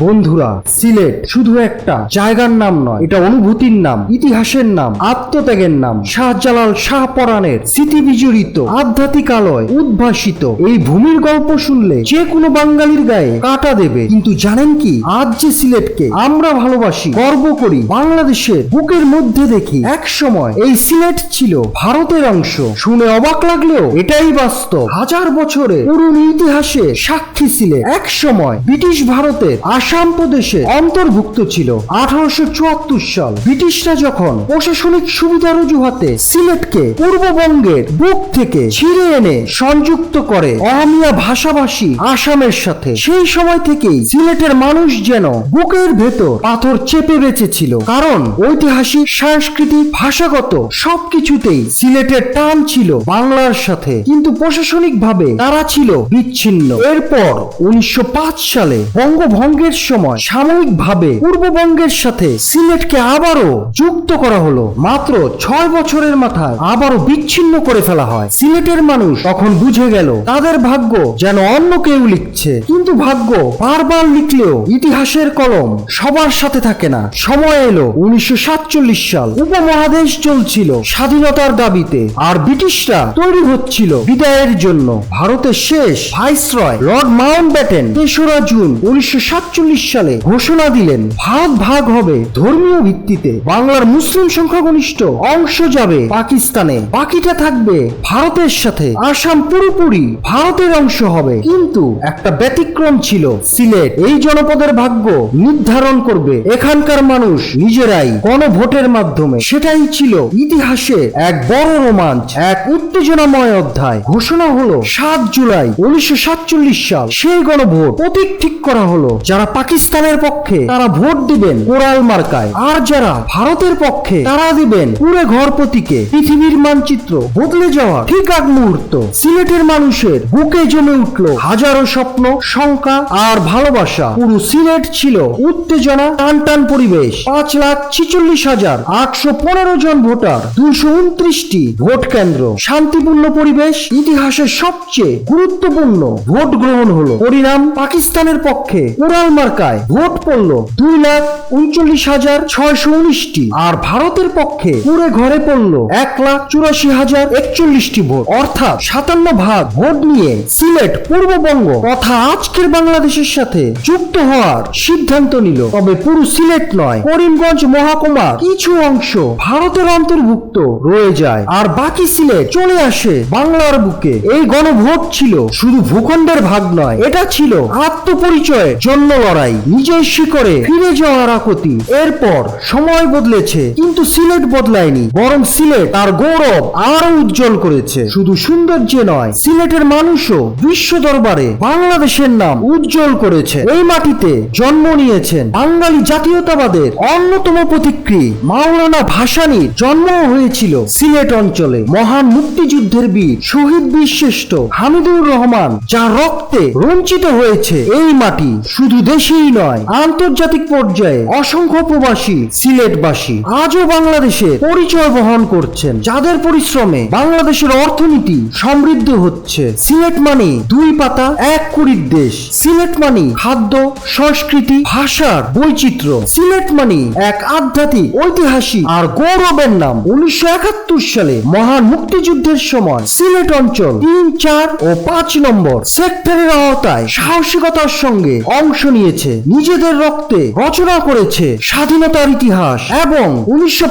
বন্ধুরা, সিলেট শুধু একটা, জায়গার নাম নয়, এটা অনুভূতির নাম, ইতিহাসের নাম, আত্মত্যাগের নাম, শাহজালাল শাহ পরাণের স্মৃতি বিজড়িত, আধ্যাত্মিক আলয় উদ্ভাসিত। এই ভূমির গল্প শুনলে যে কোনো বাঙালির গায়ে কাটা দেবে। কিন্তু জানেন কি? আজ যে সিলেটকে আমরা ভালোবাসি, গর্ব করি, বাংলাদেশের বুকের মধ্যে দেখি এক সময় এই সিলেট ছিল ভারতের অংশ। শুনে অবাক লাগলেও এটাই বাস্তব। হাজার বছরে পুরনো ইতিহাসে সাক্ষী সিলেট। এক সময় ব্রিটিশ ভারতের আসাম প্রদেশে অন্তর্ভুক্ত ছিল। আঠারোশো চুয়াত্তর সাল ব্রিটিশরা যখন প্রশাসনিক সুবিধার অজুহাতে সিলেটকে পূর্ববঙ্গের বুক থেকে ছিঁড়ে এনে সংযুক্ত করে অহমিয়া ভাষাভাষী আসামের সাথে, সেই সময় থেকেই সিলেটের মানুষ যেন বুকের ভেতর পাথর চেপে বেঁচেছিল। কারণ ঐতিহাসিক, সাংস্কৃতিক, ভাষাগত সবকিছুতেই সিলেটের টান ছিল বাংলার সাথে। কিন্তু প্রশাসনিক ভাবে তারা ছিল বিচ্ছিন্ন। এরপর উনিশশো পাঁচ সালে বঙ্গভঙ্গের সময় সাময়িক ভাবে পূর্ববঙ্গের সাথে সিলেটকে আবারও যুক্ত করা হলো। মাত্র ছয় বছরের মাথায় আবারও বিচ্ছিন্ন করে ফেলা হয়। সিলেটের মানুষ তখন বুঝে গেল, তাদের ভাগ্য যেন অন্য কেউ লিখছে। কিন্তু ভাগ্য বারবার লিখলেও ইতিহাসের কলম সবার সাথে থাকে না। সময় এলো উনিশশো সাতচল্লিশ সাল। উপমহাদেশ চলছিল স্বাধীনতার দাবিতে, আর ব্রিটিশরা তৈরি হচ্ছিল বিদায়ের জন্য। ভারতের শেষ ভাইসরয় লর্ড মাউন্ট ব্যাটেন তেসরা জুন উনিশশো সাতচল্লিশ সালে ঘোষণা দিলেন ভারত ভাগ হবে। ধর্মীয় ভিত্তিতে বাংলার মুসলিম সংখ্যাগরিষ্ঠ অংশ যাবে পাকিস্তানে। বাকিটা থাকবে ভারতের সাথে। আসাম পুরোপুরি ভারতের অংশ হবে। কিন্তু একটা ব্যতিক্রম ছিল। সিলেট এই জনপদের ভাগ্য নির্ধারণ করবে। এখানকার মানুষ নিজেরাই গণভোটের মাধ্যমে। সেটাই ছিল ইতিহাসে এক বড় রোমাঞ্চ, এক উত্তেজনাময় অধ্যায়। ঘোষণা হলো সাত জুলাই উনিশশো সাতচল্লিশ সাল। সেই গণভোট প্রতীক ঠিক করা হলো। যারা পাকিস্তানের পক্ষে তারা ভোট দিবেন কোরাল মার্কায়। আর যারা ভারতের পক্ষে, তারা দিবেন পুরে ঘর প্রতীকে পৃথিবীর মানচিত্র বদলে যাওয়া ঠিক আগ মুহূর্ত। সিলেটের মানুষের বুকে জমে উঠল হাজারো স্বপ্ন, শঙ্কা আর ভালোবাসা। পুরো সিলেট ছিল উত্তেজনা টান টান পরিবেশ। পাঁচ লাখ ছিচল্লিশ হাজার আটশো পনেরো জন ভোটার, দুশো উনত্রিশটি ভোট কেন্দ্র। শান্তিপূর্ণ পরিবেশ, ইতিহাসের সবচেয়ে গুরুত্বপূর্ণ ভোট গ্রহণ হলো। পরিণাম পাকিস্তানের পক্ষে উড়াল মার্কায় ভোট পড়ল দুই লাখ উনচল্লিশ হাজার ছয়শো উনিশটি। আর ভারতের পক্ষে পুরে ঘরে পড়ল এক লাখ চুরাশি হাজার একচল্লিশটি ভোট। অর্থাৎ সাতান্ন ভাগ ভোট নিয়ে সিলেট, পূর্ববঙ্গ তথা আজকের বাংলাদেশের সাথে যুক্ত হওয়ার সিদ্ধান্ত নিল। তবে পুরো সিলেট নয়, করিমগঞ্জ মহাকুমার কিছু অংশ ভারতের অন্তর্ভুক্ত রয়ে যায়। আর বাকি সিলেট চলে আসে বাংলার বুকে। এই গণভোট ছিল শুধু ভূখণ্ডের ভাগ নয়, এটা ছিল আত্মপরিচয়ের জন্য লড়াই, নিজের শিকড়ে ফিরে যাওয়ার আকতি। এরপর সময় বদলেছে, কিন্তু সিলেট বদলায়নি, বরং সিলেট তার গৌরব আরও উজ্জ্বল করেছে। শুধু সৌন্দর্যে নয়, সিলেটের মানুষও বিশ্ব দরবারে বাংলাদেশের নাম উজ্জ্বল করেছে। এই মাটিতে জন্ম নিয়েছেন বাঙালি জাতীয়তাবাদের অন্যতম প্রতিক্রিয়া মাওলানা ভাসানীর জন্ম হয়েছিল সিলেট অঞ্চলে। মহান মুক্তিযুদ্ধের বীর শহীদ বীরশ্রেষ্ঠ হামিদুর রহমান, যার রক্তে রঞ্চিত হয়েছে এই মাটি। শুধু দেশেই নয়, আন্তর্জাতিক পর্যায়ে অসংখ্য প্রবাসী সিলেটবাসী আজও বাংলাদেশের পরিচয় বহন করছেন, যাদের পরিশ্রমে বাংলাদেশের অর্থনীতি সমৃদ্ধ হচ্ছে। সিলেট মানে দুই পাতা, এক কুড়ির দেশ। সিলেট মানে খাদ্য, সংস্কৃতি, ভাষার বৈচিত্র্য। সিলেট মানে এক আধ্যাত্মিক, ঐতিহাসিক আর গৌরবের নাম। উনিশশো একাত্তর সালে মহান মুক্তিযুদ্ধের সময় সিলেট অঞ্চল তিন, চার ও পাঁচ নম্বর সেক্টরের আওতায় সাহসিকতার সঙ্গে অংশ নিয়েছে নিজেদের রক্তে রচনা করেছে স্বাধীনতার ইতিহাস এবং উনিশশো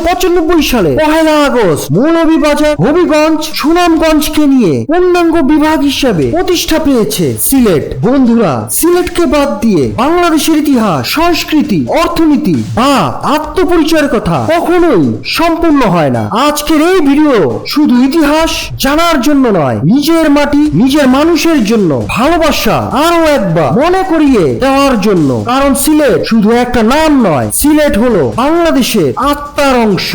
সালে পহেলা আগস্ট মৌলভীবাজার, হবিগঞ্জ, সুনামগঞ্জকে নিয়ে পূর্ণাঙ্গ বিভাগ হিসেবে প্রতিষ্ঠা পেয়েছে সিলেট। বন্ধুরা, সিলেটকে বাদ দিয়ে বাংলাদেশের ইতিহাস, সংস্কৃতি, অর্থনীতি বা আত্মপরিচয়ের কথা কখনোই সম্পূর্ণ হয় না। আজকের এই ভিডিও শুধু ইতিহাস জানার জন্য নয়, নিজের মাটি, নিজের মানুষের জন্য ভালোবাসা আরও একবার মনে করিয়ে দেওয়ার জন্য। কারণ সিলেট শুধু একটা নাম নয় সিলেট হলো বাংলাদেশের আত্মার অংশ।